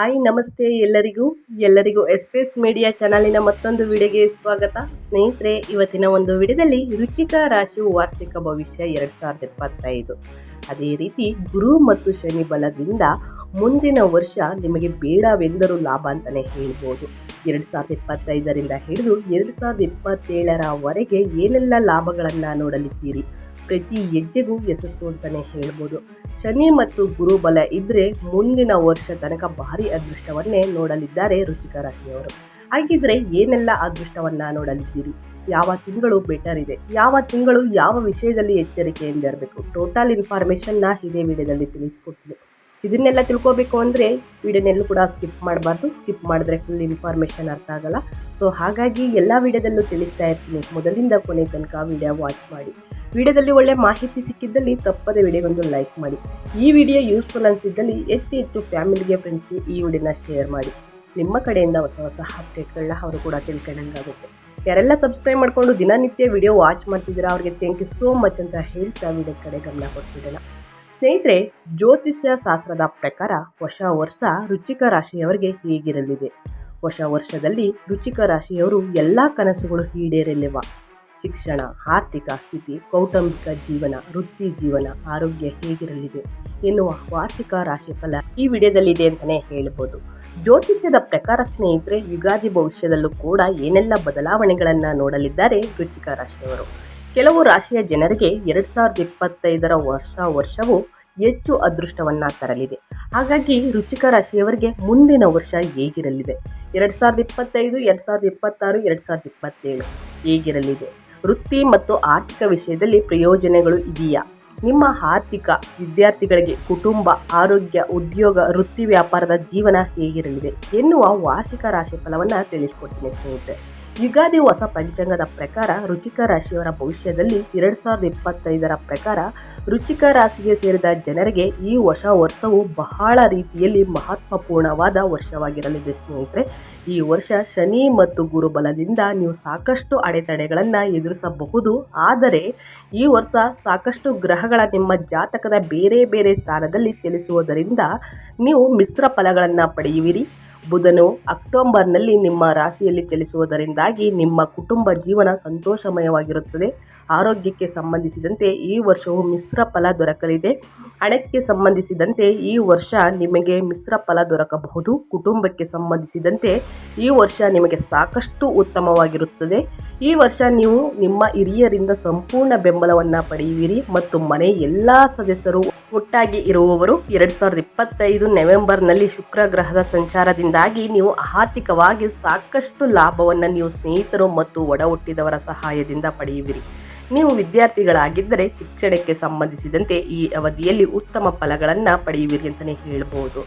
Hi, ನಮಸ್ತೆ ಎಲ್ಲರಿಗೂ. ಎಲ್ಲರಿಗೂ ಎಸ್ಪೇಸ್ ಮೀಡಿಯಾ ಚಾನಲಿನ ಮತ್ತೊಂದು ವಿಡಿಯೋಗೆ ಸ್ವಾಗತ. ಸ್ನೇಹಿತರೆ, ಇವತ್ತಿನ ಒಂದು ವಿಡಿಯೋದಲ್ಲಿ ರುಚಿಕ ರಾಶಿ ವಾರ್ಷಿಕ ಭವಿಷ್ಯ ಎರಡು ಸಾವಿರದ ಇಪ್ಪತ್ತೈದು. ಅದೇ ರೀತಿ ಗುರು ಮತ್ತು ಶನಿ ಬಲದಿಂದ ಮುಂದಿನ ವರ್ಷ ನಿಮಗೆ ಬೇಡವೆಂದರೂ ಲಾಭ ಅಂತಲೇ ಹೇಳ್ಬೋದು. ಎರಡು ಸಾವಿರದ ಇಪ್ಪತ್ತೈದರಿಂದ ಹಿಡಿದು ಎರಡು ಸಾವಿರದ ಇಪ್ಪತ್ತೇಳರವರೆಗೆ ಏನೆಲ್ಲ ಲಾಭಗಳನ್ನು ನೋಡಲಿದ್ದೀರಿ? ಪ್ರತಿ ಹೆಜ್ಜೆಗೂ ಯಶಸ್ಸು ಅಂತಲೇ ಹೇಳ್ಬೋದು. ಶನಿ ಮತ್ತು ಗುರು ಬಲ ಇದ್ದರೆ ಮುಂದಿನ ವರ್ಷ ತನಕ ಭಾರಿ ಅದೃಷ್ಟವನ್ನೇ ನೋಡಲಿದ್ದಾರೆ ರುಚಿಕ ರಾಶಿಯವರು. ಹಾಗಿದ್ರೆ ಏನೆಲ್ಲ ಅದೃಷ್ಟವನ್ನು ನೋಡಲಿದ್ದೀರಿ? ಯಾವ ತಿಂಗಳು ಬೆಟರ್ ಇದೆ? ಯಾವ ತಿಂಗಳು ಯಾವ ವಿಷಯದಲ್ಲಿ ಎಚ್ಚರಿಕೆಯಿಂದ ಇರಬೇಕು? ಟೋಟಲ್ ಇನ್ಫಾರ್ಮೇಷನ್ನ ಇದೇ ವಿಡಿಯೋದಲ್ಲಿ ತಿಳಿಸ್ಕೊಡ್ತೀನಿ. ಇದನ್ನೆಲ್ಲ ತಿಳ್ಕೊಬೇಕು ಅಂದರೆ ವಿಡಿಯೋನೆಲ್ಲೂ ಕೂಡ ಸ್ಕಿಪ್ ಮಾಡಬಾರ್ದು. ಸ್ಕಿಪ್ ಮಾಡಿದ್ರೆ ಫುಲ್ ಇನ್ಫಾರ್ಮೇಷನ್ ಅರ್ಥ ಆಗಲ್ಲ. ಸೊ ಹಾಗಾಗಿ ಎಲ್ಲ ವಿಡಿಯೋದಲ್ಲೂ ತಿಳಿಸ್ತಾ ಇರ್ತೀನಿ. ಮೊದಲಿಂದ ಕೊನೆ ತನಕ ವಿಡಿಯೋ ವಾಚ್ ಮಾಡಿ. ವಿಡಿಯೋದಲ್ಲಿ ಒಳ್ಳೆ ಮಾಹಿತಿ ಸಿಕ್ಕಿದ್ದಲ್ಲಿ ತಪ್ಪದ ವಿಡಿಯೋಗೊಂದು ಲೈಕ್ ಮಾಡಿ. ಈ ವಿಡಿಯೋ ಯೂಸ್ಫುಲ್ ಅನಿಸಿದ್ದಲ್ಲಿ ಹೆಚ್ಚು ಹೆಚ್ಚು ಫ್ಯಾಮಿಲಿಗೆ ಫ್ರೆಂಡ್ಸ್ಗೆ ಈ ವಿಡಿಯೋನ ಶೇರ್ ಮಾಡಿ. ನಿಮ್ಮ ಕಡೆಯಿಂದ ಹೊಸ ಹೊಸ ಅಪ್ಡೇಟ್ಗಳನ್ನ ಅವರು ಕೂಡ ತಿಳ್ಕೊಂಡಂಗಾಗುತ್ತೆ. ಯಾರೆಲ್ಲ ಸಬ್ಸ್ಕ್ರೈಬ್ ಮಾಡಿಕೊಂಡು ದಿನನಿತ್ಯ ವಿಡಿಯೋ ವಾಚ್ ಮಾಡ್ತಿದ್ದೀರಾ, ಅವ್ರಿಗೆ ಥ್ಯಾಂಕ್ ಯು ಸೋ ಮಚ್ ಅಂತ ಹೇಳ್ತಾ ವಿಡಿಯೋ ಕಡೆ ಗಮನ ಕೊಡ್ತಿದ್ದಲ್ಲ ಸ್ನೇಹಿತರೆ, ಜ್ಯೋತಿಷ್ಯ ಶಾಸ್ತ್ರದ ಪ್ರಕಾರ ಹೊಸ ವರ್ಷ ರುಚಿಕ ರಾಶಿಯವರಿಗೆ ಹೀಗಿರಲಿದೆ. ಹೊಸ ವರ್ಷದಲ್ಲಿ ರುಚಿಕ ರಾಶಿಯವರು ಎಲ್ಲ ಕನಸುಗಳು ಈಡೇರಲಿವ. ಶಿಕ್ಷಣ, ಆರ್ಥಿಕ ಸ್ಥಿತಿ, ಕೌಟುಂಬಿಕ ಜೀವನ, ವೃತ್ತಿ ಜೀವನ, ಆರೋಗ್ಯ ಹೇಗಿರಲಿದೆ. ಎನ್ನುವ ವಾರ್ಷಿಕ ರಾಶಿ ಫಲ ಈ ವಿಡಿಯೋದಲ್ಲಿದೆ ಅಂತಲೇ ಹೇಳ್ಬೋದು. ಜ್ಯೋತಿಷ್ಯದ ಪ್ರಕಾರ ಸ್ನೇಹಿತರೆ, ಯುಗಾದಿ ಭವಿಷ್ಯದಲ್ಲೂ ಕೂಡ ಏನೆಲ್ಲ ಬದಲಾವಣೆಗಳನ್ನು ನೋಡಲಿದ್ದಾರೆ ರುಚಿಕ ರಾಶಿಯವರು. ಕೆಲವು ರಾಶಿಯ ಜನರಿಗೆ ಎರಡು ಸಾವಿರದ ಇಪ್ಪತ್ತೈದರ ವರ್ಷ ವರ್ಷವು ಹೆಚ್ಚು ಅದೃಷ್ಟವನ್ನು ತರಲಿದೆ. ಹಾಗಾಗಿ ರುಚಿಕ ರಾಶಿಯವರಿಗೆ ಮುಂದಿನ ವರ್ಷ ಹೇಗಿರಲಿದೆ? ಎರಡು ಸಾವಿರದ ಇಪ್ಪತ್ತೈದು, ಎರಡು ಸಾವಿರದ ಇಪ್ಪತ್ತಾರು, ಎರಡು ಸಾವಿರದ ಇಪ್ಪತ್ತೇಳು ಹೇಗಿರಲಿದೆ? ವೃತ್ತಿ ಮತ್ತು ಆರ್ಥಿಕ ವಿಷಯದಲ್ಲಿ ಪ್ರಯೋಜನಗಳು ಇದೆಯಾ? ನಿಮ್ಮ ಆರ್ಥಿಕ ವಿದ್ಯಾರ್ಥಿಗಳಿಗೆ ಕುಟುಂಬ, ಆರೋಗ್ಯ, ಉದ್ಯೋಗ, ವೃತ್ತಿ ವ್ಯಾಪಾರದ ಜೀವನ ಹೇಗಿರಲಿದೆ ಎನ್ನುವ ವಾರ್ಷಿಕ ರಾಶಿ ಫಲವನ್ನು ತಿಳಿಸ್ಕೊಡ್ತೀನಿ ಸ್ನೇಹಿತರೆ. ಯುಗಾದಿ ಹೊಸ ಪಂಚಾಂಗದ ಪ್ರಕಾರ ರುಚಿಕ ರಾಶಿಯವರ ಭವಿಷ್ಯದಲ್ಲಿ ಎರಡು ಸಾವಿರದ ಇಪ್ಪತ್ತೈದರ ಪ್ರಕಾರ ರುಚಿಕ ರಾಶಿಗೆ ಸೇರಿದ ಜನರಿಗೆ ಈ ಹೊಸ ವರ್ಷವು ಬಹಳ ರೀತಿಯಲ್ಲಿ ಮಹತ್ವಪೂರ್ಣವಾದ ವರ್ಷವಾಗಿರಲಿದೆ ಸ್ನೇಹಿತರೆ. ಈ ವರ್ಷ ಶನಿ ಮತ್ತು ಗುರುಬಲದಿಂದ ನೀವು ಸಾಕಷ್ಟು ಅಡೆತಡೆಗಳನ್ನು ಎದುರಿಸಬಹುದು. ಆದರೆ ಈ ವರ್ಷ ಸಾಕಷ್ಟು ಗ್ರಹಗಳ ನಿಮ್ಮ ಜಾತಕದ ಬೇರೆ ಬೇರೆ ಸ್ಥಾನದಲ್ಲಿ ಚಲಿಸುವುದರಿಂದ ನೀವು ಮಿಶ್ರ ಫಲಗಳನ್ನು ಪಡೆಯುವಿರಿ. ಬುಧನು ಅಕ್ಟೋಬರ್ನಲ್ಲಿ ನಿಮ್ಮ ರಾಶಿಯಲ್ಲಿ ಚಲಿಸುವುದರಿಂದಾಗಿ ನಿಮ್ಮ ಕುಟುಂಬ ಜೀವನ ಸಂತೋಷಮಯವಾಗಿರುತ್ತದೆ. ಆರೋಗ್ಯಕ್ಕೆ ಸಂಬಂಧಿಸಿದಂತೆ ಈ ವರ್ಷವು ಮಿಶ್ರ ಫಲ ದೊರಕಲಿದೆ. ಹಣಕ್ಕೆ ಸಂಬಂಧಿಸಿದಂತೆ ಈ ವರ್ಷ ನಿಮಗೆ ಮಿಶ್ರ ಫಲ ದೊರಕಬಹುದು. ಕುಟುಂಬಕ್ಕೆ ಸಂಬಂಧಿಸಿದಂತೆ ಈ ವರ್ಷ ನಿಮಗೆ ಸಾಕಷ್ಟು ಉತ್ತಮವಾಗಿರುತ್ತದೆ. ಈ ವರ್ಷ ನೀವು ನಿಮ್ಮ ಹಿರಿಯರಿಂದ ಸಂಪೂರ್ಣ ಬೆಂಬಲವನ್ನು ಪಡೆಯುವಿರಿ ಮತ್ತು ಮನೆ ಎಲ್ಲ ಸದಸ್ಯರು ಒಟ್ಟಾಗಿ ಇರುವವರು. ಎರಡು ಸಾವಿರದ ಇಪ್ಪತ್ತೈದು ನವೆಂಬರ್ನಲ್ಲಿ ಶುಕ್ರ ಗ್ರಹದ ಸಂಚಾರದಿಂದಾಗಿ ನೀವು ಆರ್ಥಿಕವಾಗಿ ಸಾಕಷ್ಟು ಲಾಭವನ್ನು ನೀವು ಸ್ನೇಹಿತರು ಮತ್ತು ಒಡ ಹುಟ್ಟಿದವರ ಸಹಾಯದಿಂದ ಪಡೆಯುವಿರಿ. ನೀವು ವಿದ್ಯಾರ್ಥಿಗಳಾಗಿದ್ದರೆ ಶಿಕ್ಷಣಕ್ಕೆ ಸಂಬಂಧಿಸಿದಂತೆ ಈ ಅವಧಿಯಲ್ಲಿ ಉತ್ತಮ ಫಲಗಳನ್ನು ಪಡೆಯುವಿರಿ ಅಂತಲೇ ಹೇಳ್ಬೋದು.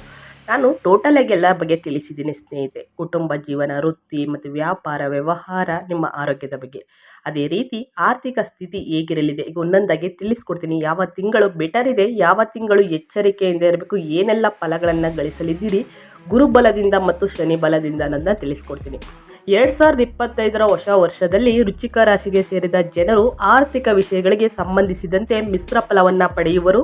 ನಾನು ಟೋಟಲ್ ಆಗಿ ಎಲ್ಲ ಬಗ್ಗೆ ತಿಳಿಸಿದ್ದೀನಿ ಸ್ನೇಹಿತೆ ಕುಟುಂಬ ಜೀವನ, ವೃತ್ತಿ ಮತ್ತು ವ್ಯಾಪಾರ, ವ್ಯವಹಾರ, ನಿಮ್ಮ ಆರೋಗ್ಯದ ಬಗ್ಗೆ. ಅದೇ ರೀತಿ ಆರ್ಥಿಕ ಸ್ಥಿತಿ ಹೇಗಿರಲಿದೆ ಈಗ ಒಂದೊಂದಾಗಿ ತಿಳಿಸ್ಕೊಡ್ತೀನಿ. ಯಾವ ತಿಂಗಳು ಬೆಟರ್ ಇದೆ, ಯಾವ ತಿಂಗಳು ಎಚ್ಚರಿಕೆಯಿಂದ ಇರಬೇಕು, ಏನೆಲ್ಲ ಫಲಗಳನ್ನು ಗಳಿಸಲಿದ್ದೀರಿ ಗುರುಬಲದಿಂದ ಮತ್ತು ಶನಿ ಬಲದಿಂದ ಅನ್ನೋದನ್ನ ತಿಳಿಸ್ಕೊಡ್ತೀನಿ. ಎರಡು ಸಾವಿರದ ಇಪ್ಪತ್ತೈದರ ಹೊಸ ವರ್ಷದಲ್ಲಿ ರುಚಿಕ ರಾಶಿಗೆ ಸೇರಿದ ಜನರು ಆರ್ಥಿಕ ವಿಷಯಗಳಿಗೆ ಸಂಬಂಧಿಸಿದಂತೆ ಮಿಶ್ರ ಫಲವನ್ನು ಪಡೆಯುವರು.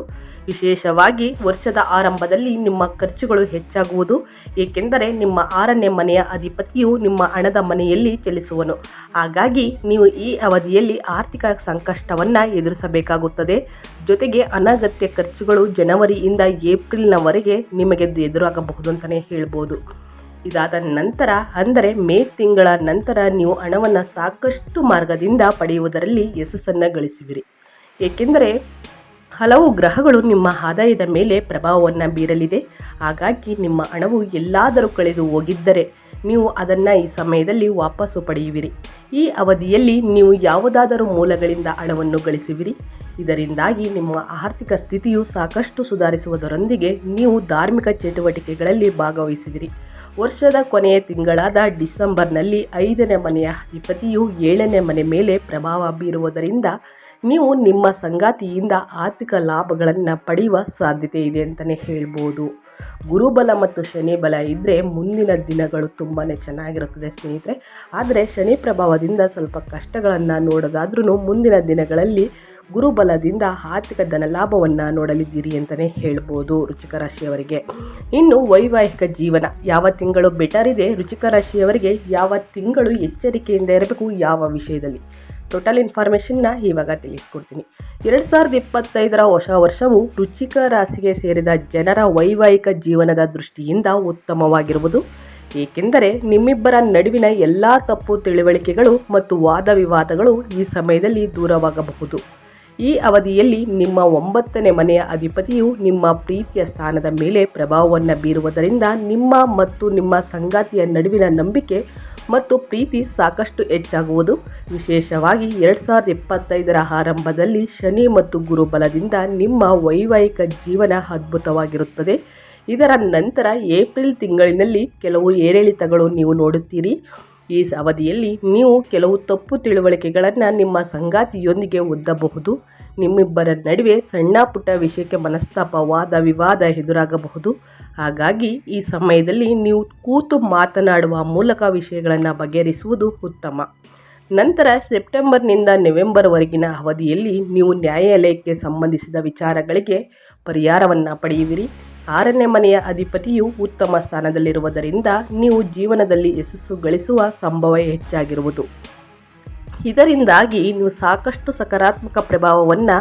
ವಿಶೇಷವಾಗಿ ವರ್ಷದ ಆರಂಭದಲ್ಲಿ ನಿಮ್ಮ ಖರ್ಚುಗಳು ಹೆಚ್ಚಾಗುವುದು, ಏಕೆಂದರೆ ನಿಮ್ಮ ಆರನೇ ಮನೆಯ ಅಧಿಪತಿಯು ನಿಮ್ಮ ಹಣದ ಮನೆಯಲ್ಲಿ ಚಲಿಸುವನು. ಹಾಗಾಗಿ ನೀವು ಈ ಅವಧಿಯಲ್ಲಿ ಆರ್ಥಿಕ ಸಂಕಷ್ಟವನ್ನು ಎದುರಿಸಬೇಕಾಗುತ್ತದೆ. ಜೊತೆಗೆ ಅನಗತ್ಯ ಖರ್ಚುಗಳು ಜನವರಿಯಿಂದ ಏಪ್ರಿಲ್ನವರೆಗೆ ನಿಮಗೆ ಎದುರಾಗಬಹುದು ಅಂತಲೇ ಹೇಳ್ಬೋದು. ಇದಾದ ನಂತರ, ಅಂದರೆ ಮೇ ತಿಂಗಳ ನಂತರ ನೀವು ಹಣವನ್ನು ಸಾಕಷ್ಟು ಮಾರ್ಗದಿಂದ ಪಡೆಯುವುದರಲ್ಲಿ ಯಶಸ್ಸನ್ನು ಗಳಿಸುವಿರಿ ಏಕೆಂದರೆ, ಹಲವು ಗ್ರಹಗಳು ನಿಮ್ಮ ಆದಾಯದ ಮೇಲೆ ಪ್ರಭಾವವನ್ನು ಬೀರಲಿದೆ. ಹಾಗಾಗಿ ನಿಮ್ಮ ಹಣವು ಎಲ್ಲಾದರೂ ಕಳೆದು ಹೋಗಿದ್ದರೆ ನೀವು ಅದನ್ನು ಈ ಸಮಯದಲ್ಲಿ ವಾಪಸ್ಸು ಪಡೆಯುವಿರಿ. ಈ ಅವಧಿಯಲ್ಲಿ ನೀವು ಯಾವುದಾದರೂ ಮೂಲಗಳಿಂದ ಹಣವನ್ನು ಗಳಿಸುವಿರಿ ಇದರಿಂದಾಗಿ ನಿಮ್ಮ ಆರ್ಥಿಕ ಸ್ಥಿತಿಯು ಸಾಕಷ್ಟು ಸುಧಾರಿಸುವುದರೊಂದಿಗೆ ನೀವು ಧಾರ್ಮಿಕ ಚಟುವಟಿಕೆಗಳಲ್ಲಿ ಭಾಗವಹಿಸುವಿರಿ ವರ್ಷದ ಕೊನೆಯ ತಿಂಗಳಾದ ಡಿಸೆಂಬರ್ನಲ್ಲಿ ಐದನೇ ಮನೆಯ ಅಧಿಪತಿಯು ಏಳನೇ ಮನೆ ಮೇಲೆ ಪ್ರಭಾವ ಬೀರುವುದರಿಂದ ನೀವು ನಿಮ್ಮ ಸಂಗಾತಿಯಿಂದ ಆರ್ಥಿಕ ಲಾಭಗಳನ್ನು ಪಡೆಯುವ ಸಾಧ್ಯತೆ ಇದೆ ಅಂತಲೇ ಹೇಳ್ಬೋದು. ಗುರುಬಲ ಮತ್ತು ಶನಿ ಬಲ ಇದ್ದರೆ ಮುಂದಿನ ದಿನಗಳು ತುಂಬಾ ಚೆನ್ನಾಗಿರುತ್ತದೆ ಸ್ನೇಹಿತರೆ. ಆದರೆ ಶನಿ ಪ್ರಭಾವದಿಂದ ಸ್ವಲ್ಪ ಕಷ್ಟಗಳನ್ನು ನೋಡೋದಾದ್ರೂ ಮುಂದಿನ ದಿನಗಳಲ್ಲಿ ಗುರುಬಲದಿಂದ ಆರ್ಥಿಕ ಧನಲಾಭವನ್ನು ನೋಡಲಿದ್ದೀರಿ ಅಂತಲೇ ಹೇಳ್ಬೋದು ರುಚಿಕ ರಾಶಿಯವರಿಗೆ. ಇನ್ನು ವೈವಾಹಿಕ ಜೀವನ, ಯಾವ ತಿಂಗಳು ಬೆಟರ್ ಇದೆ? ರುಚಿಕ ರಾಶಿಯವರಿಗೆ ಯಾವ ತಿಂಗಳು ಎಚ್ಚರಿಕೆಯಿಂದ ಇರಬೇಕು? ಯಾವ ವಿಷಯದಲ್ಲಿ? ಟೋಟಲ್ ಇನ್ಫಾರ್ಮೇಷನ್ನ ಇವಾಗ ತಿಳಿಸ್ಕೊಡ್ತೀನಿ. ಎರಡು ಸಾವಿರದ ಇಪ್ಪತ್ತೈದರ ಹೊಸ ವರ್ಷವು ರುಚಿಕ ರಾಶಿಗೆ ಸೇರಿದ ಜನರ ವೈವಾಹಿಕ ಜೀವನದ ದೃಷ್ಟಿಯಿಂದ ಉತ್ತಮವಾಗಿರುವುದು. ಏಕೆಂದರೆ ನಿಮ್ಮಿಬ್ಬರ ನಡುವಿನ ಎಲ್ಲ ತಪ್ಪು ತಿಳುವಳಿಕೆಗಳು ಮತ್ತು ವಾದ ವಿವಾದಗಳು ಈ ಸಮಯದಲ್ಲಿ ದೂರವಾಗಬಹುದು. ಈ ಅವಧಿಯಲ್ಲಿ ನಿಮ್ಮ ಒಂಬತ್ತನೇ ಮನೆಯ ಅಧಿಪತಿಯು ನಿಮ್ಮ ಪ್ರೀತಿಯ ಸ್ಥಾನದ ಮೇಲೆ ಪ್ರಭಾವವನ್ನು ಬೀರುವುದರಿಂದ ನಿಮ್ಮ ಮತ್ತು ನಿಮ್ಮ ಸಂಗಾತಿಯ ನಡುವಿನ ನಂಬಿಕೆ ಮತ್ತು ಪ್ರೀತಿ ಸಾಕಷ್ಟು ಹೆಚ್ಚಾಗುವುದು. ವಿಶೇಷವಾಗಿ ಎರಡು ಸಾವಿರದ ಇಪ್ಪತ್ತೈದರ ಆರಂಭದಲ್ಲಿ ಶನಿ ಮತ್ತು ಗುರು ಬಲದಿಂದ ನಿಮ್ಮ ವೈವಾಹಿಕ ಜೀವನ ಅದ್ಭುತವಾಗಿರುತ್ತದೆ. ಇದರ ನಂತರ ಏಪ್ರಿಲ್ ತಿಂಗಳಿನಲ್ಲಿ ಕೆಲವು ಏರಿಳಿತಗಳು ನೀವು ನೋಡುತ್ತೀರಿ. ಈ ಅವಧಿಯಲ್ಲಿ ನೀವು ಕೆಲವು ತಪ್ಪು ತಿಳುವಳಿಕೆಗಳನ್ನು ನಿಮ್ಮ ಸಂಗಾತಿಯೊಂದಿಗೆ ಒದ್ದಬಹುದು. ನಿಮ್ಮಿಬ್ಬರ ನಡುವೆ ಸಣ್ಣ ಪುಟ್ಟ ವಿಷಯಕ್ಕೆ ಮನಸ್ತಾಪ ವಾದ ವಿವಾದ ಎದುರಾಗಬಹುದು. ಹಾಗಾಗಿ ಈ ಸಮಯದಲ್ಲಿ ನೀವು ಕೂತು ಮಾತನಾಡುವ ಮೂಲಕ ವಿಷಯಗಳನ್ನು ಬಗೆಹರಿಸುವುದು ಉತ್ತಮ. ನಂತರ ಸೆಪ್ಟೆಂಬರ್ನಿಂದ ನವೆಂಬರ್ವರೆಗಿನ ಅವಧಿಯಲ್ಲಿ ನೀವು ನ್ಯಾಯಾಲಯಕ್ಕೆ ಸಂಬಂಧಿಸಿದ ವಿಚಾರಗಳಿಗೆ ಪರಿಹಾರವನ್ನು ಪಡೆಯುವಿರಿ. ಆರನೇ ಮನೆಯ ಅಧಿಪತಿಯು ಉತ್ತಮ ಸ್ಥಾನದಲ್ಲಿರುವುದರಿಂದ ನೀವು ಜೀವನದಲ್ಲಿ ಯಶಸ್ಸು ಗಳಿಸುವ ಸಂಭವ ಹೆಚ್ಚಾಗಿರುವುದು. ಇದರಿಂದಾಗಿ ನೀವು ಸಾಕಷ್ಟು ಸಕಾರಾತ್ಮಕ ಪ್ರಭಾವವನ್ನು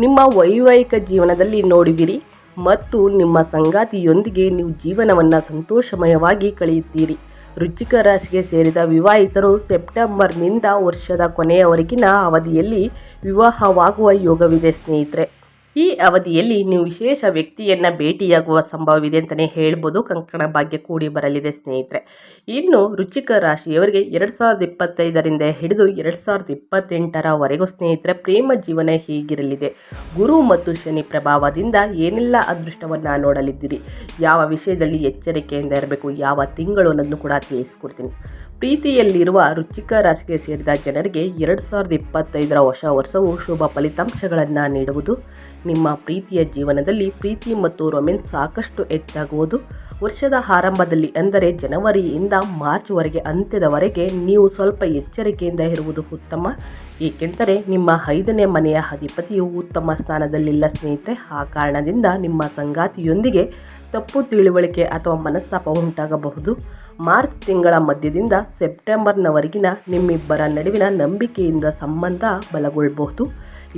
ನಿಮ್ಮ ವೈವಾಹಿಕ ಜೀವನದಲ್ಲಿ ನೋಡುವಿರಿ ಮತ್ತು ನಿಮ್ಮ ಸಂಗಾತಿಯೊಂದಿಗೆ ನೀವು ಜೀವನವನ್ನು ಸಂತೋಷಮಯವಾಗಿ ಕಳೆಯುತ್ತೀರಿ. ರುಚಿಕ ರಾಶಿಗೆ ಸೇರಿದ ವಿವಾಹಿತರು ಸೆಪ್ಟೆಂಬರ್ನಿಂದ ವರ್ಷದ ಕೊನೆಯವರೆಗಿನ ಅವಧಿಯಲ್ಲಿ ವಿವಾಹವಾಗುವ ಯೋಗವಿದೆ ಸ್ನೇಹಿತರೆ. ಈ ಅವಧಿಯಲ್ಲಿ ನೀವು ವಿಶೇಷ ವ್ಯಕ್ತಿಯನ್ನು ಭೇಟಿಯಾಗುವ ಸಂಭವವಿದೆ ಅಂತಲೇ ಹೇಳ್ಬೋದು. ಕಂಕಣ ಭಾಗ್ಯ ಕೂಡಿ ಬರಲಿದೆ ಸ್ನೇಹಿತರೆ. ಇನ್ನು ರುಚಿಕ ರಾಶಿಯವರಿಗೆ ಎರಡು ಸಾವಿರದ ಇಪ್ಪತ್ತೈದರಿಂದ ಹಿಡಿದು ಎರಡು ಸಾವಿರದ ಇಪ್ಪತ್ತೆಂಟರವರೆಗೂ ಸ್ನೇಹಿತರೆ, ಪ್ರೇಮ ಜೀವನ ಹೀಗಿರಲಿದೆ. ಗುರು ಮತ್ತು ಶನಿ ಪ್ರಭಾವದಿಂದ ಏನೆಲ್ಲ ಅದೃಷ್ಟವನ್ನು ನೋಡಲಿದ್ದೀರಿ? ಯಾವ ವಿಷಯದಲ್ಲಿ ಎಚ್ಚರಿಕೆಯಿಂದ ಇರಬೇಕು? ಯಾವ ತಿಂಗಳು ಅನ್ನೋದನ್ನು ಕೂಡ ತಿಳಿಸ್ಕೊಡ್ತೀನಿ. ಪ್ರೀತಿಯಲ್ಲಿರುವ ರುಚಿಕ ರಾಶಿಗೆ ಸೇರಿದ ಜನರಿಗೆ ಎರಡು ಸಾವಿರದ ಇಪ್ಪತ್ತೈದರ ಹೊಸ ವರ್ಷವು ಶುಭ ಫಲಿತಾಂಶಗಳನ್ನು ನೀಡುವುದು. ನಿಮ್ಮ ಪ್ರೀತಿಯ ಜೀವನದಲ್ಲಿ ಪ್ರೀತಿ ಮತ್ತು ರೊಮ್ಯಾನ್ಸ್ ಸಾಕಷ್ಟು ಹೆಚ್ಚಾಗುವುದು. ವರ್ಷದ ಆರಂಭದಲ್ಲಿ ಅಂದರೆ ಜನವರಿಯಿಂದ ಮಾರ್ಚ್ವರೆಗೆ ಅಂತ್ಯದವರೆಗೆ ನೀವು ಸ್ವಲ್ಪ ಎಚ್ಚರಿಕೆಯಿಂದ ಇರುವುದು ಉತ್ತಮ. ಏಕೆಂದರೆ ನಿಮ್ಮ ಐದನೇ ಮನೆಯ ಅಧಿಪತಿಯು ಉತ್ತಮ ಸ್ಥಾನದಲ್ಲಿಲ್ಲ ಸ್ನೇಹಿತರೆ. ಆ ಕಾರಣದಿಂದ ನಿಮ್ಮ ಸಂಗಾತಿಯೊಂದಿಗೆ ತಪ್ಪು ತಿಳುವಳಿಕೆ ಅಥವಾ ಮನಸ್ತಾಪ ಉಂಟಾಗಬಹುದು. ಮಾರ್ಚ್ ತಿಂಗಳ ಮಧ್ಯದಿಂದ ಸೆಪ್ಟೆಂಬರ್ನವರೆಗಿನ ನಿಮ್ಮಿಬ್ಬರ ನಡುವಿನ ನಂಬಿಕೆಯಿಂದ ಸಂಬಂಧ ಬಲಗೊಳ್ಳಬಹುದು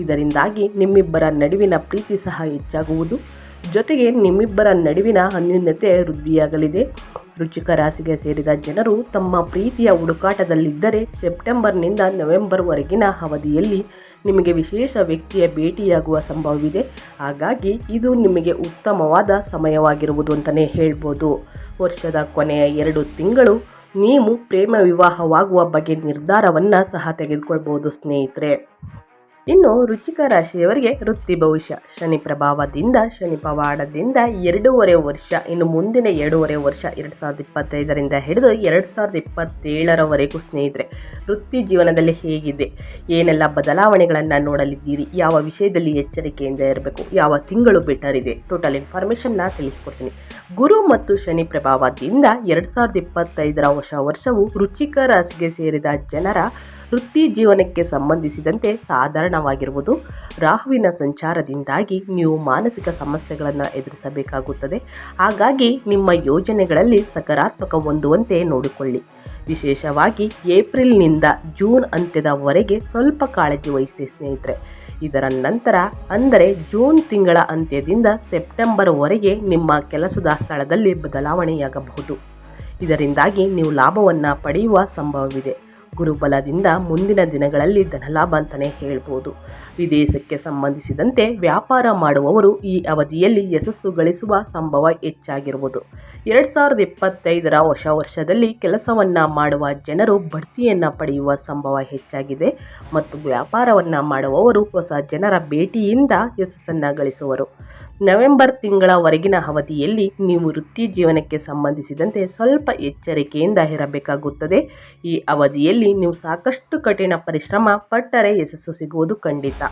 ಇದರಿಂದಾಗಿ ನಿಮ್ಮಿಬ್ಬರ ನಡುವಿನ ಪ್ರೀತಿ ಸಹ ಹೆಚ್ಚಾಗುವುದು. ಜೊತೆಗೆ ನಿಮ್ಮಿಬ್ಬರ ನಡುವಿನ ಅನ್ಯೂನ್ಯತೆ ವೃದ್ಧಿಯಾಗಲಿದೆ. ರುಚಿಕ ರಾಶಿಗೆ ಸೇರಿದ ಜನರು ತಮ್ಮ ಪ್ರೀತಿಯ ಹುಡುಕಾಟದಲ್ಲಿದ್ದರೆ ಸೆಪ್ಟೆಂಬರ್ನಿಂದ ನವೆಂಬರ್ವರೆಗಿನ ಅವಧಿಯಲ್ಲಿ ನಿಮಗೆ ವಿಶೇಷ ವ್ಯಕ್ತಿಯ ಭೇಟಿಯಾಗುವ ಸಂಭವವಿದೆ. ಹಾಗಾಗಿ ಇದು ನಿಮಗೆ ಉತ್ತಮವಾದ ಸಮಯವಾಗಿರುವುದು ಅಂತಲೇ ಹೇಳ್ಬೋದು. ವರ್ಷದ ಕೊನೆಯ ಎರಡು ತಿಂಗಳು ನೀವು ಪ್ರೇಮ ವಿವಾಹವಾಗುವ ಬಗ್ಗೆ ನಿರ್ಧಾರವನ್ನು ಸಹ ತೆಗೆದುಕೊಳ್ಬೋದು ಸ್ನೇಹಿತರೆ. ಇನ್ನು ರುಚಿಕ ರಾಶಿಯವರಿಗೆ ವೃತ್ತಿ ಭವಿಷ್ಯ. ಶನಿ ಪ್ರಭಾವದಿಂದ, ಶನಿ ಪವಾಡದಿಂದ ಎರಡೂವರೆ ವರ್ಷ, ಇನ್ನು ಮುಂದಿನ ಎರಡೂವರೆ ವರ್ಷ, ಎರಡು ಸಾವಿರದ ಇಪ್ಪತ್ತೈದರಿಂದ ಹಿಡಿದು ಎರಡು ಸಾವಿರದ ಇಪ್ಪತ್ತೇಳರವರೆಗೂ ಸ್ನೇಹಿತರೆ, ವೃತ್ತಿ ಜೀವನದಲ್ಲಿ ಹೇಗಿದೆ? ಏನೆಲ್ಲ ಬದಲಾವಣೆಗಳನ್ನು ನೋಡಲಿದ್ದೀರಿ? ಯಾವ ವಿಷಯದಲ್ಲಿ ಎಚ್ಚರಿಕೆಯಿಂದ ಇರಬೇಕು? ಯಾವ ತಿಂಗಳು ಬೆಟರ್ ಇದೆ? ಟೋಟಲ್ ಇನ್ಫಾರ್ಮೇಷನ್ನ ತಿಳಿಸ್ಕೊಡ್ತೀನಿ. ಗುರು ಮತ್ತು ಶನಿ ಪ್ರಭಾವದಿಂದ ಎರಡು ಸಾವಿರದ ಇಪ್ಪತ್ತೈದರ ಹೊಸ ವರ್ಷವು ರುಚಿಕ ರಾಶಿಗೆ ಸೇರಿದ ಜನರ ವೃತ್ತಿ ಜೀವನಕ್ಕೆ ಸಂಬಂಧಿಸಿದಂತೆ ಸಾಧಾರಣವಾಗಿರುವುದು. ರಾಹುವಿನ ಸಂಚಾರದಿಂದಾಗಿ ನೀವು ಮಾನಸಿಕ ಸಮಸ್ಯೆಗಳನ್ನು ಎದುರಿಸಬೇಕಾಗುತ್ತದೆ. ಹಾಗಾಗಿ ನಿಮ್ಮ ಯೋಜನೆಗಳಲ್ಲಿ ಸಕಾರಾತ್ಮಕ ಹೊಂದುವಂತೆ ನೋಡಿಕೊಳ್ಳಿ. ವಿಶೇಷವಾಗಿ ಏಪ್ರಿಲ್ನಿಂದ ಜೂನ್ ಅಂತ್ಯದವರೆಗೆ ಸ್ವಲ್ಪ ಕಾಳಜಿ ವಹಿಸಿ ಸ್ನೇಹಿತರೆ. ಇದರ ನಂತರ, ಅಂದರೆ ಜೂನ್ ತಿಂಗಳ ಅಂತ್ಯದಿಂದ ಸೆಪ್ಟೆಂಬರ್ವರೆಗೆ ನಿಮ್ಮ ಕೆಲಸದ ಸ್ಥಳದಲ್ಲಿ ಬದಲಾವಣೆಯಾಗಬಹುದು. ಇದರಿಂದಾಗಿ ನೀವು ಲಾಭವನ್ನು ಪಡೆಯುವ ಸಂಭವವಿದೆ. ಗುರುಬಲದಿಂದ ಮುಂದಿನ ದಿನಗಳಲ್ಲಿ ಧನಲಾಭ ಅಂತಲೇ ಹೇಳ್ಬೋದು. ವಿದೇಶಕ್ಕೆ ಸಂಬಂಧಿಸಿದಂತೆ ವ್ಯಾಪಾರ ಮಾಡುವವರು ಈ ಅವಧಿಯಲ್ಲಿ ಯಶಸ್ಸು ಗಳಿಸುವ ಸಂಭವ ಹೆಚ್ಚಾಗಿರುವುದು. ಎರಡು ಸಾವಿರದ ಇಪ್ಪತ್ತೈದರ ಹೊಸ ವರ್ಷದಲ್ಲಿ ಕೆಲಸವನ್ನು ಮಾಡುವ ಜನರು ಬಡ್ತಿಯನ್ನು ಪಡೆಯುವ ಸಂಭವ ಹೆಚ್ಚಾಗಿದೆ ಮತ್ತು ವ್ಯಾಪಾರವನ್ನು ಮಾಡುವವರು ಹೊಸ ಜನರ ಭೇಟಿಯಿಂದ ಯಶಸ್ಸನ್ನು ಗಳಿಸುವರು. ನವೆಂಬರ್ ತಿಂಗಳವರೆಗಿನ ಅವಧಿಯಲ್ಲಿ ನೀವು ವೃತ್ತಿ ಜೀವನಕ್ಕೆ ಸಂಬಂಧಿಸಿದಂತೆ ಸ್ವಲ್ಪ ಎಚ್ಚರಿಕೆಯಿಂದ ಇರಬೇಕಾಗುತ್ತದೆ. ಈ ಅವಧಿಯಲ್ಲಿ ನೀವು ಸಾಕಷ್ಟು ಕಠಿಣ ಪರಿಶ್ರಮ ಪಟ್ಟರೆ ಯಶಸ್ಸು ಸಿಗುವುದು ಖಂಡಿತ.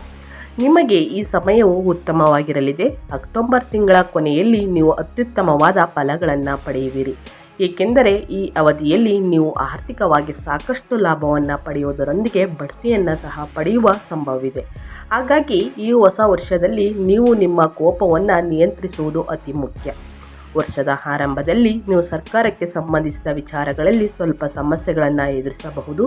ನಿಮಗೆ ಈ ಸಮಯವು ಉತ್ತಮವಾಗಿರಲಿದೆ. ಅಕ್ಟೋಬರ್ ತಿಂಗಳ ಕೊನೆಯಲ್ಲಿ ನೀವು ಅತ್ಯುತ್ತಮವಾದ ಫಲಗಳನ್ನು ಪಡೆಯುವಿರಿ. ಏಕೆಂದರೆ ಈ ಅವಧಿಯಲ್ಲಿ ನೀವು ಆರ್ಥಿಕವಾಗಿ ಸಾಕಷ್ಟು ಲಾಭವನ್ನು ಪಡೆಯುವುದರೊಂದಿಗೆ ಬಡ್ತಿಯನ್ನು ಸಹ ಪಡೆಯುವ ಸಂಭವವಿದೆ. ಹಾಗಾಗಿ ಈ ಹೊಸ ವರ್ಷದಲ್ಲಿ ನೀವು ನಿಮ್ಮ ಕೋಪವನ್ನು ನಿಯಂತ್ರಿಸುವುದು ಅತಿ ಮುಖ್ಯ. ವರ್ಷದ ಆರಂಭದಲ್ಲಿ ನೀವು ಸರ್ಕಾರಕ್ಕೆ ಸಂಬಂಧಿಸಿದ ವಿಚಾರಗಳಲ್ಲಿ ಸ್ವಲ್ಪ ಸಮಸ್ಯೆಗಳನ್ನು ಎದುರಿಸಬಹುದು.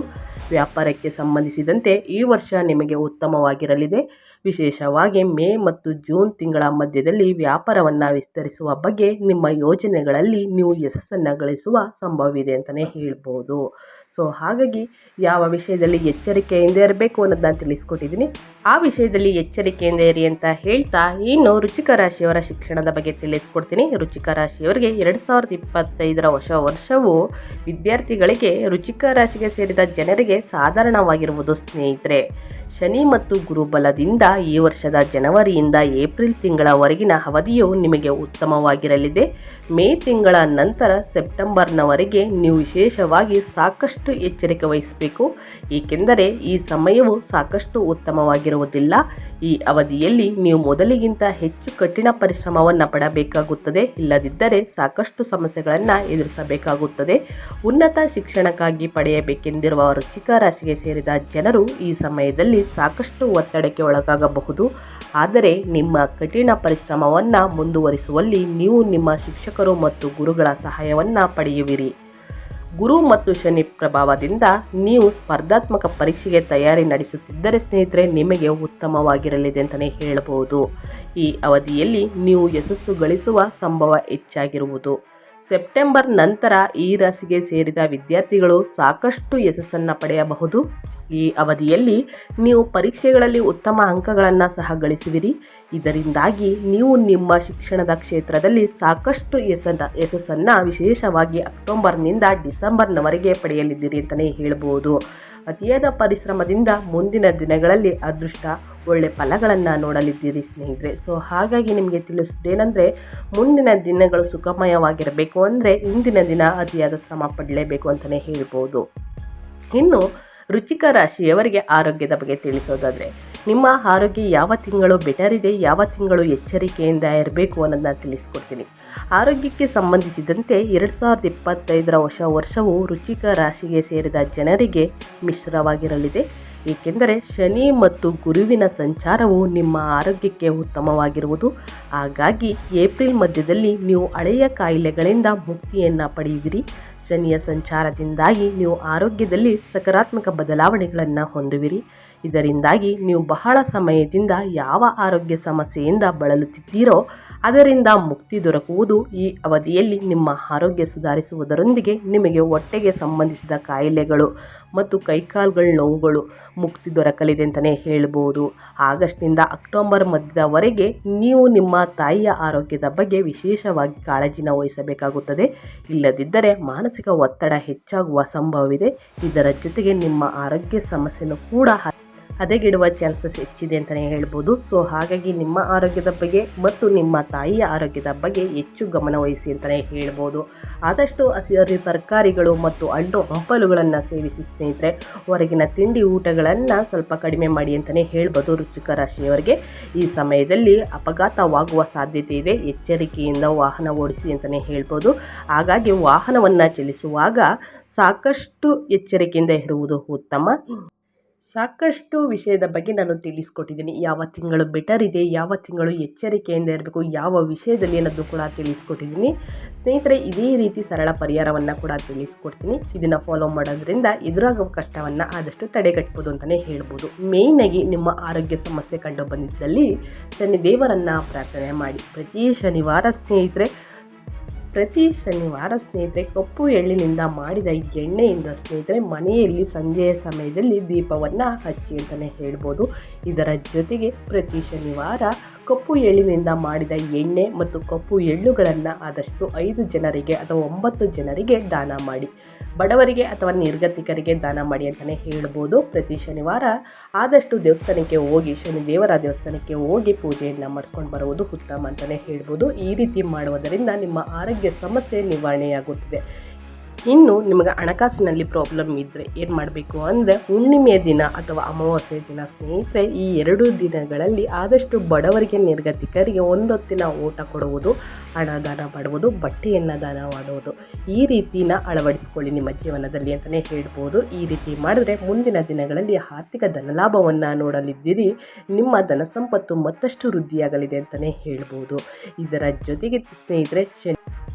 ವ್ಯಾಪಾರಕ್ಕೆ ಸಂಬಂಧಿಸಿದಂತೆ ಈ ವರ್ಷ ನಿಮಗೆ ಉತ್ತಮವಾಗಿರಲಿದೆ. ವಿಶೇಷವಾಗಿ ಮೇ ಮತ್ತು ಜೂನ್ ತಿಂಗಳ ಮಧ್ಯದಲ್ಲಿ ವ್ಯಾಪಾರವನ್ನು ವಿಸ್ತರಿಸುವ ಬಗ್ಗೆ ನಿಮ್ಮ ಯೋಜನೆಗಳಲ್ಲಿ ನೀವು ಯಶಸ್ಸನ್ನು ಗಳಿಸುವ ಸಂಭವವಿದೆ ಅಂತಲೇ ಹೇಳ್ಬೋದು. ಸೊ ಹಾಗಾಗಿ ಯಾವ ವಿಷಯದಲ್ಲಿ ಎಚ್ಚರಿಕೆಯಿಂದ ಇರಬೇಕು ಅನ್ನೋದನ್ನ ತಿಳಿಸ್ಕೊಟ್ಟಿದ್ದೀನಿ. ಆ ವಿಷಯದಲ್ಲಿ ಎಚ್ಚರಿಕೆಯಿಂದ ಇರಿ ಅಂತ ಹೇಳ್ತಾ ಇನ್ನು ರುಚಿಕ ರಾಶಿಯವರ ಶಿಕ್ಷಣದ ಬಗ್ಗೆ ತಿಳಿಸ್ಕೊಡ್ತೀನಿ. ರುಚಿಕ ರಾಶಿಯವರಿಗೆ ಎರಡು ಸಾವಿರದ ಇಪ್ಪತ್ತೈದರ ಹೊಸ ವರ್ಷವು ವಿದ್ಯಾರ್ಥಿಗಳಿಗೆ ರುಚಿಕ ರಾಶಿಗೆ ಸೇರಿದ ಜನರಿಗೆ ಸಾಧಾರಣವಾಗಿರುವುದು ಸ್ನೇಹಿತರೆ. ಶನಿ ಮತ್ತು ಗುರುಬಲದಿಂದ ಈ ವರ್ಷದ ಜನವರಿಯಿಂದ ಏಪ್ರಿಲ್ ತಿಂಗಳವರೆಗಿನ ಅವಧಿಯು ನಿಮಗೆ ಉತ್ತಮವಾಗಿರಲಿದೆ. ಮೇ ತಿಂಗಳ ನಂತರ ಸೆಪ್ಟೆಂಬರ್ನವರೆಗೆ ನೀವು ವಿಶೇಷವಾಗಿ ಸಾಕಷ್ಟು ಎಚ್ಚರಿಕೆ ವಹಿಸಬೇಕು. ಏಕೆಂದರೆ ಈ ಸಮಯವು ಸಾಕಷ್ಟು ಉತ್ತಮವಾಗಿರುವುದಿಲ್ಲ. ಈ ಅವಧಿಯಲ್ಲಿ ನೀವು ಮೊದಲಿಗಿಂತ ಹೆಚ್ಚು ಕಠಿಣ ಪರಿಶ್ರಮವನ್ನು ಪಡಬೇಕಾಗುತ್ತದೆ. ಇಲ್ಲದಿದ್ದರೆ ಸಾಕಷ್ಟು ಸಮಸ್ಯೆಗಳನ್ನು ಎದುರಿಸಬೇಕಾಗುತ್ತದೆ. ಉನ್ನತ ಶಿಕ್ಷಣಕ್ಕಾಗಿ ಪಡೆಯಬೇಕೆಂದಿರುವ ವೃಶ್ಚಿಕ ರಾಶಿಗೆ ಸೇರಿದ ಜನರು ಈ ಸಮಯದಲ್ಲಿ ಸಾಕಷ್ಟು ಒತ್ತಡಕ್ಕೆ ಒಳಗಾಗಬಹುದು. ಆದರೆ ನಿಮ್ಮ ಕಠಿಣ ಪರಿಶ್ರಮವನ್ನು ಮುಂದುವರಿಸುವಲ್ಲಿ ನೀವು ನಿಮ್ಮ ಶಿಕ್ಷಕರು ಮತ್ತು ಗುರುಗಳ ಸಹಾಯವನ್ನು ಪಡೆಯುವಿರಿ. ಗುರು ಮತ್ತು ಶನಿ ಪ್ರಭಾವದಿಂದ ನೀವು ಸ್ಪರ್ಧಾತ್ಮಕ ಪರೀಕ್ಷೆಗೆ ತಯಾರಿ ನಡೆಸುತ್ತಿದ್ದರೆ ಸ್ನೇಹಿತರೆ, ನಿಮಗೆ ಉತ್ತಮವಾಗಿರಲಿದೆ ಅಂತಲೇ ಹೇಳಬಹುದು. ಈ ಅವಧಿಯಲ್ಲಿ ನೀವು ಯಶಸ್ಸು ಗಳಿಸುವ ಸಂಭವ ಹೆಚ್ಚಾಗಿರುವುದು. ಸೆಪ್ಟೆಂಬರ್ ನಂತರ ಈ ರಾಶಿಗೆ ಸೇರಿದ ವಿದ್ಯಾರ್ಥಿಗಳು ಸಾಕಷ್ಟು ಯಶಸ್ಸನ್ನು ಪಡೆಯಬಹುದು. ಈ ಅವಧಿಯಲ್ಲಿ ನೀವು ಪರೀಕ್ಷೆಗಳಲ್ಲಿ ಉತ್ತಮ ಅಂಕಗಳನ್ನು ಸಹ ಗಳಿಸುವಿರಿ ಇದರಿಂದಾಗಿ ನೀವು ನಿಮ್ಮ ಶಿಕ್ಷಣದ ಕ್ಷೇತ್ರದಲ್ಲಿ ಸಾಕಷ್ಟು ಯಶನ ಯಶಸ್ಸನ್ನು ವಿಶೇಷವಾಗಿ ಅಕ್ಟೋಬರ್ನಿಂದ ಡಿಸೆಂಬರ್ನವರೆಗೆ ಪಡೆಯಲಿದ್ದೀರಿ ಅಂತಲೇ ಹೇಳ್ಬೋದು. ಅತಿಯಾದ ಪರಿಶ್ರಮದಿಂದ ಮುಂದಿನ ದಿನಗಳಲ್ಲಿ ಅದೃಷ್ಟ ಒಳ್ಳೆ ಫಲಗಳನ್ನು ನೋಡಲಿದ್ದೀರಿ ಸ್ನೇಹಿತರೆ. ಸೊ ಹಾಗಾಗಿ ನಿಮಗೆ ತಿಳಿಸೋದೇನೆಂದರೆ ಮುಂದಿನ ದಿನಗಳು ಸುಖಮಯವಾಗಿರಬೇಕು ಅಂದರೆ ಇಂದಿನ ದಿನ ಅತಿಯಾದ ಶ್ರಮ ಪಡಲೇಬೇಕು ಅಂತಲೇ ಹೇಳ್ಬೋದು. ಇನ್ನು, ರುಚಿಕ ರಾಶಿಯವರಿಗೆ ಆರೋಗ್ಯದ ಬಗ್ಗೆ ತಿಳಿಸೋದಾದರೆ, ನಿಮ್ಮ ಆರೋಗ್ಯ ಯಾವ ತಿಂಗಳು ಬೆಟರ್ ಇದೆ, ಯಾವ ತಿಂಗಳು ಎಚ್ಚರಿಕೆಯಿಂದ ಇರಬೇಕು ಅನ್ನೋದನ್ನ ತಿಳಿಸ್ಕೊಡ್ತೀನಿ. ಆರೋಗ್ಯಕ್ಕೆ ಸಂಬಂಧಿಸಿದಂತೆ ಎರಡು ಸಾವಿರದ ಇಪ್ಪತ್ತೈದರ ಹೊಸ ವರ್ಷವು ರುಚಿಕ ರಾಶಿಗೆ ಸೇರಿದ ಜನರಿಗೆ ಮಿಶ್ರವಾಗಿರಲಿದೆ. ಏಕೆಂದರೆ ಶನಿ ಮತ್ತು ಗುರುವಿನ ಸಂಚಾರವು ನಿಮ್ಮ ಆರೋಗ್ಯಕ್ಕೆ ಉತ್ತಮವಾಗಿರುವುದು. ಹಾಗಾಗಿ ಏಪ್ರಿಲ್ ಮಧ್ಯದಲ್ಲಿ ನೀವು ಹಳೆಯ ಕಾಯಿಲೆಗಳಿಂದ ಮುಕ್ತಿಯನ್ನು ಪಡೆಯುವಿರಿ. ಶನಿಯ ಸಂಚಾರದಿಂದಾಗಿ ನೀವು ಆರೋಗ್ಯದಲ್ಲಿ ಸಕಾರಾತ್ಮಕ ಬದಲಾವಣೆಗಳನ್ನು ಹೊಂದುವಿರಿ. ಇದರಿಂದಾಗಿ ನೀವು ಬಹಳ ಸಮಯದಿಂದ ಯಾವ ಆರೋಗ್ಯ ಸಮಸ್ಯೆಯಿಂದ ಬಳಲುತ್ತಿದ್ದೀರೋ, ಅದರಿಂದ ಮುಕ್ತಿ ದೊರಕುವುದು ಈ ಅವಧಿಯಲ್ಲಿ ನಿಮ್ಮ ಆರೋಗ್ಯ ಸುಧಾರಿಸುವುದರೊಂದಿಗೆ ನಿಮಗೆ ಹೊಟ್ಟೆಗೆ ಸಂಬಂಧಿಸಿದ ಕಾಯಿಲೆಗಳು ಮತ್ತು ಕೈಕಾಲುಗಳ ನೋವುಗಳು ಮುಕ್ತಿ ದೊರಕಲಿದೆ ಅಂತಲೇ ಹೇಳ್ಬೋದು. ಆಗಸ್ಟ್ನಿಂದ ಅಕ್ಟೋಬರ್ ಮಧ್ಯದವರೆಗೆ ನೀವು ನಿಮ್ಮ ತಾಯಿಯ ಆರೋಗ್ಯದ ಬಗ್ಗೆ ವಿಶೇಷವಾಗಿ ಕಾಳಜಿನ ವಹಿಸಬೇಕಾಗುತ್ತದೆ. ಇಲ್ಲದಿದ್ದರೆ ಮಾನಸಿಕ ಒತ್ತಡ ಹೆಚ್ಚಾಗುವ ಸಂಭವವಿದೆ. ಇದರ ಜೊತೆಗೆ ನಿಮ್ಮ ಆರೋಗ್ಯ ಸಮಸ್ಯೆನೂ ಕೂಡ ಹದಗೆಡುವ ಚಾನ್ಸಸ್ ಹೆಚ್ಚಿದೆ ಅಂತಲೇ ಹೇಳ್ಬೋದು. ಸೊ, ಹಾಗಾಗಿ ನಿಮ್ಮ ಆರೋಗ್ಯದ ಬಗ್ಗೆ ಮತ್ತು ನಿಮ್ಮ ತಾಯಿಯ ಆರೋಗ್ಯದ ಬಗ್ಗೆ ಹೆಚ್ಚು ಗಮನವಹಿಸಿ ಅಂತಲೇ ಹೇಳ್ಬೋದು. ಆದಷ್ಟು ಹಸಿರು ತರಕಾರಿಗಳು ಮತ್ತು ಹಣ್ಣು ಹಂಪಲುಗಳನ್ನು ಸೇವಿಸಿ ಸ್ನೇಹಿತರೆ, ಹೊರಗಿನ ತಿಂಡಿ ಊಟಗಳನ್ನು ಸ್ವಲ್ಪ ಕಡಿಮೆ ಮಾಡಿ ಅಂತಲೇ ಹೇಳ್ಬೋದು ರುಚಿಕ ರಾಶಿಯವರಿಗೆ. ಈ ಸಮಯದಲ್ಲಿ ಅಪಘಾತವಾಗುವ ಸಾಧ್ಯತೆ ಇದೆ. ಎಚ್ಚರಿಕೆಯಿಂದ ವಾಹನ ಓಡಿಸಿ ಅಂತಲೇ ಹೇಳ್ಬೋದು. ಹಾಗಾಗಿ ವಾಹನವನ್ನು ಚಲಿಸುವಾಗ ಸಾಕಷ್ಟು ಎಚ್ಚರಿಕೆಯಿಂದ ಇರುವುದು ಉತ್ತಮ. ಸಾಕಷ್ಟು ವಿಷಯದ ಬಗ್ಗೆ ನಾನು ತಿಳಿಸ್ಕೊಟ್ಟಿದ್ದೀನಿ. ಯಾವ ತಿಂಗಳು ಬೆಟರ್ ಇದೆ, ಯಾವ ತಿಂಗಳು ಎಚ್ಚರಿಕೆಯಿಂದ ಇರಬೇಕು, ಯಾವ ವಿಷಯದಲ್ಲಿ ಅನ್ನೋದು ಕೂಡ ತಿಳಿಸ್ಕೊಟ್ಟಿದ್ದೀನಿ. ಸ್ನೇಹಿತರೆ, ಇದೇ ರೀತಿ ಸರಳ ಪರಿಹಾರವನ್ನು ಕೂಡ ತಿಳಿಸ್ಕೊಡ್ತೀನಿ. ಇದನ್ನು ಫಾಲೋ ಮಾಡೋದ್ರಿಂದ ಎದುರಾಗುವ ಕಷ್ಟವನ್ನು ಆದಷ್ಟು ತಡೆಗಟ್ಬೋದು ಅಂತಲೇ ಹೇಳ್ಬೋದು. ಮೇಯ್ನಾಗಿ ನಿಮ್ಮ ಆರೋಗ್ಯ ಸಮಸ್ಯೆ ಕಂಡು ಬಂದಿದ್ದಲ್ಲಿ ಶನಿ ದೇವರನ್ನು ಪ್ರಾರ್ಥನೆ ಮಾಡಿ. ಪ್ರತಿ ಶನಿವಾರ ಸ್ನೇಹಿತರೆ ಪ್ರತಿ ಶನಿವಾರ ಸ್ನೇಹಿತರೆ, ಕಪ್ಪು ಎಳ್ಳಿನಿಂದ ಮಾಡಿದ ಎಣ್ಣೆಯಿಂದ ಸ್ನೇಹಿತರೆ, ಮನೆಯಲ್ಲಿ ಸಂಜೆಯ ಸಮಯದಲ್ಲಿ ದೀಪವನ್ನು ಹಚ್ಚಿ ಅಂತಲೇ ಹೇಳ್ಬೋದು. ಇದರ ಜೊತೆಗೆ ಪ್ರತಿ ಶನಿವಾರ ಕಪ್ಪು ಎಳ್ಳಿನಿಂದ ಮಾಡಿದ ಎಣ್ಣೆ ಮತ್ತು ಕಪ್ಪು ಎಳ್ಳುಗಳನ್ನು ಆದಷ್ಟು ಐದು ಜನರಿಗೆ ಅಥವಾ ಒಂಬತ್ತು ಜನರಿಗೆ ದಾನ ಮಾಡಿ. ಬಡವರಿಗೆ ಅಥವಾ ನಿರ್ಗತಿಕರಿಗೆ ದಾನ ಮಾಡಿ ಅಂತಲೇ ಹೇಳ್ಬೋದು. ಪ್ರತಿ ಶನಿವಾರ ಆದಷ್ಟು ದೇವಸ್ಥಾನಕ್ಕೆ ಹೋಗಿ, ಶನಿ ದೇವರ ದೇವಸ್ಥಾನಕ್ಕೆ ಹೋಗಿ ಪೂಜೆಯನ್ನು ಮಾಡಿಸ್ಕೊಂಡು ಬರುವುದು ಉತ್ತಮ ಅಂತಲೇ ಹೇಳ್ಬೋದು. ಈ ರೀತಿ ಮಾಡುವುದರಿಂದ ನಿಮ್ಮ ಆರೋಗ್ಯ ಸಮಸ್ಯೆ ನಿವಾರಣೆಯಾಗುತ್ತದೆ. ಇನ್ನು ನಿಮಗೆ ಹಣಕಾಸಿನಲ್ಲಿ ಪ್ರಾಬ್ಲಮ್ ಇದ್ದರೆ ಏನು ಮಾಡಬೇಕು ಅಂದರೆ ಹುಣ್ಣಿಮೆ ದಿನ ಅಥವಾ ಅಮಾವಾಸ್ಯೆ ದಿನ ಸ್ನೇಹಿತರೆ, ಈ ಎರಡು ದಿನಗಳಲ್ಲಿ ಆದಷ್ಟು ಬಡವರಿಗೆ, ನಿರ್ಗತಿಕರಿಗೆ ಒಂದೊತ್ತಿನ ಊಟ ಕೊಡುವುದು ಹಣ ದಾನ ಮಾಡುವುದು, ಬಟ್ಟೆಯನ್ನು ದಾನ ಮಾಡುವುದು. ಈ ರೀತಿನ ಅಳವಡಿಸ್ಕೊಳ್ಳಿ ನಿಮ್ಮ ಜೀವನದಲ್ಲಿ ಅಂತಲೇ ಹೇಳ್ಬೋದು. ಈ ರೀತಿ ಮಾಡಿದ್ರೆ ಮುಂದಿನ ದಿನಗಳಲ್ಲಿ ಆರ್ಥಿಕ ಧನಲಾಭವನ್ನು ನೋಡಲಿದ್ದೀರಿ. ನಿಮ್ಮ ಧನ ಸಂಪತ್ತು ಮತ್ತಷ್ಟು ವೃದ್ಧಿಯಾಗಲಿದೆ ಅಂತಲೇ ಹೇಳ್ಬೋದು. ಇದರ ಜೊತೆಗೆ ಸ್ನೇಹಿತರೆ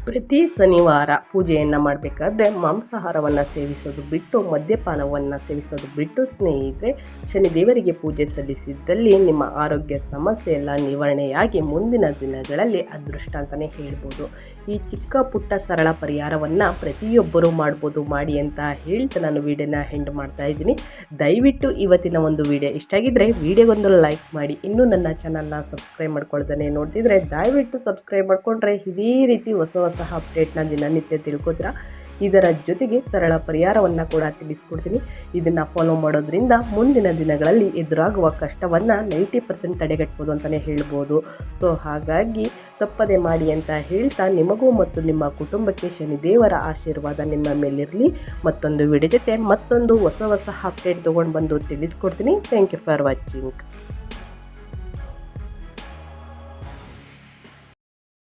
ಪ್ರತಿ ಶನಿವಾರ ಪೂಜೆಯನ್ನು ಮಾಡಬೇಕಾದ್ರೆ ಮಾಂಸಾಹಾರವನ್ನು ಸೇವಿಸೋದು ಬಿಟ್ಟು, ಮದ್ಯಪಾನವನ್ನು ಸೇವಿಸೋದು ಬಿಟ್ಟು ಸ್ನೇಹಿತರೆ ಶನಿದೇವರಿಗೆ ಪೂಜೆ ಸಲ್ಲಿಸಿದ್ದಲ್ಲಿ ನಿಮ್ಮ ಆರೋಗ್ಯ ಸಮಸ್ಯೆ ಎಲ್ಲ ನಿವಾರಣೆಯಾಗಿ ಮುಂದಿನ ದಿನಗಳಲ್ಲಿ ಅದೃಷ್ಟ ಅಂತಲೇ ಹೇಳ್ಬೋದು. ಈ ಚಿಕ್ಕ ಪುಟ್ಟ ಸರಳ ಪರಿಹಾರವನ್ನು ಪ್ರತಿಯೊಬ್ಬರೂ ಮಾಡ್ಬೋದು ಮಾಡಿ ಅಂತ ಹೇಳ್ತಾ ನಾನು ವಿಡಿಯೋನ ಹೆಂಡ್ ಮಾಡ್ತಾ ಇದ್ದೀನಿ. ದಯವಿಟ್ಟು ಇವತ್ತಿನ ಒಂದು ವಿಡಿಯೋ ಇಷ್ಟ ಆಗಿದ್ದರೆ ವಿಡಿಯೋಗೊಂದು ಲೈಕ್ ಮಾಡಿ. ಇನ್ನೂ ನನ್ನ ಚಾನಲ್ನ ಸಬ್ಸ್ಕ್ರೈಬ್ ಮಾಡ್ಕೊಳ್ತಾನೆ ನೋಡ್ತಿದ್ರೆ ದಯವಿಟ್ಟು ಸಬ್ಸ್ಕ್ರೈಬ್ ಮಾಡಿಕೊಂಡ್ರೆ ಇದೇ ರೀತಿ ಹೊಸ ಹೊಸ ಅಪ್ಡೇಟ್ನ ದಿನನಿತ್ಯ ತಿಳ್ಕೊತೀರಾ? ಇದರ ಜೊತೆಗೆ ಸರಳ ಪರಿಹಾರವನ್ನು ಕೂಡ ತಿಳಿಸ್ಕೊಡ್ತೀನಿ. ಇದನ್ನು ಫಾಲೋ ಮಾಡೋದ್ರಿಂದ ಮುಂದಿನ ದಿನಗಳಲ್ಲಿ ಎದುರಾಗುವ ಕಷ್ಟವನ್ನು ನೈಂಟಿ ಪರ್ಸೆಂಟ್ ತಡೆಗಟ್ಬೋದು ಅಂತಲೇ ಹೇಳ್ಬೋದು. ಸೊ ಹಾಗಾಗಿ ತಪ್ಪದೆ ಮಾಡಿ ಅಂತ ಹೇಳ್ತಾ ನಿಮಗೂ ಮತ್ತು ನಿಮ್ಮ ಕುಟುಂಬಕ್ಕೆ ಶನಿದೇವರ ಆಶೀರ್ವಾದ ನಿಮ್ಮ ಮೇಲಿರಲಿ. ಮತ್ತೊಂದು ವಿಡಿಯೋ ಜೊತೆ ಮತ್ತೊಂದು ಹೊಸ ಹೊಸ ಅಪ್ಡೇಟ್ ತೊಗೊಂಡು ಬಂದು ತಿಳಿಸ್ಕೊಡ್ತೀನಿ. Thank you for watching